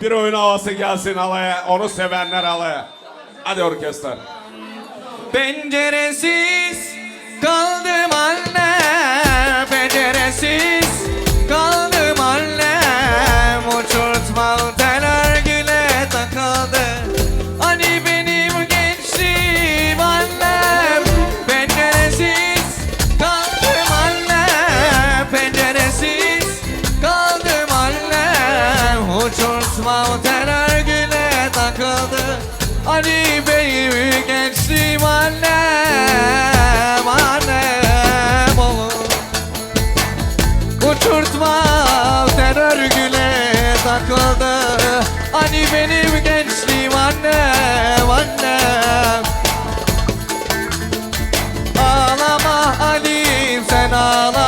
Bir oyun havası gelsin alaya. Onu sevenler alaya. Hadi orkestra. Penceresiz kaldım Asma o her güne takıldı. Hani benim gençliğim annem Annem olur Uçurtma terör güne takıldı. Hani benim gençliğim annem Annem. Ağlama Ali sen ağla.